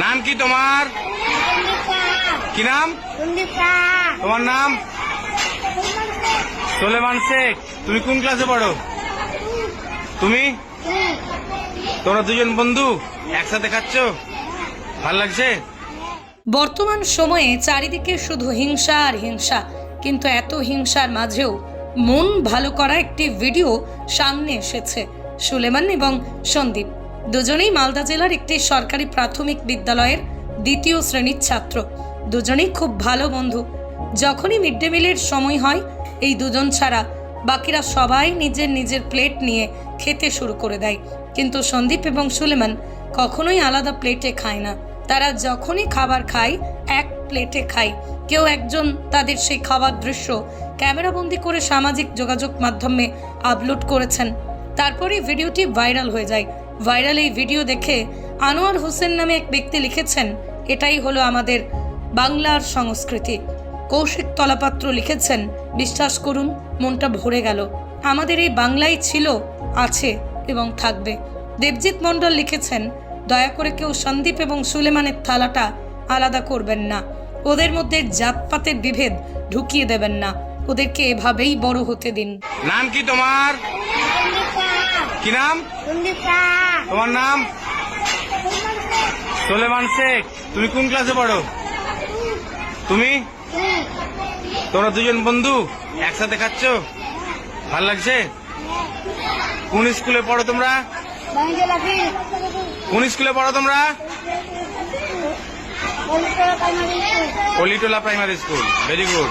নাম কি তোমার? কি নাম? তোমার নাম? সোলেমান শেখ। তুমি কোন ক্লাসে পড়ো? তুমি? তোমরা দুজন বন্ধু? একসাথে খাচ্ছ? ভালো লাগছে? বর্তমান সময়ে চারিদিকে শুধু হিংসা আর হিংসা কিন্তু এত হিংসার মাঝেও মন ভালো করা একটি ভিডিও সামনে এসেছে সুলেমান এবং সন্দীপ। দুজনেই মালদা জেলার একটি সরকারি প্রাথমিক বিদ্যালয়ের দ্বিতীয় শ্রেণির ছাত্র। দুজনেই খুব ভালো বন্ধু। যখনই মিড ডে মিলের সময় হয়, এই দুজন ছাড়া বাকিরা সবাই নিজের নিজের প্লেট নিয়ে খেতে শুরু করে দেয়। কিন্তু সন্দীপ এবং সুলেমান কখনোই আলাদা প্লেটে খায় না। তারা যখনই খাবার খায়, এক প্লেটে খায়। কেউ একজন তাদের সেই খাবার দৃশ্য ক্যামেরাবন্দি করে সামাজিক যোগাযোগ মাধ্যমে আপলোড করেছেন। তারপরে ভিডিওটি ভাইরাল হয়ে যায়। ভাইরাল এই ভিডিও দেখে আনোয়ার হোসেন নামে এক ব্যক্তি লিখেছেন এটাই হলো আমাদের বাংলার সংস্কৃতি। কৌশিক তলাপাত্র লিখেছেন বিশ্বাস করুন মনটা ভরে গেল। আমাদের এই বাংলাই ছিল আছে এবং থাকবে। দেবজিৎ মণ্ডল লিখেছেন দয়া করে কেউ সন্দীপ এবং সুলেমানের থালাটা আলাদা করবেন না। ওদের মধ্যে জাতপাতের বিভেদ ঢুকিয়ে দেবেন না। ওদেরকে এভাবেই বড় হতে দিন। নাম কি তোমার? কি নাম? তোমার নাম? সোলেমান শেখ। তুমি কোন ক্লাসে পড়ো? তুমি? তোমরা দুজন বন্ধু একসাথে খাচ্ছ? ভালো লাগছে? কোন স্কুলে পড়ো তোমরা? কোন স্কুলে পড়ো তোমরা? Palitola primary school very good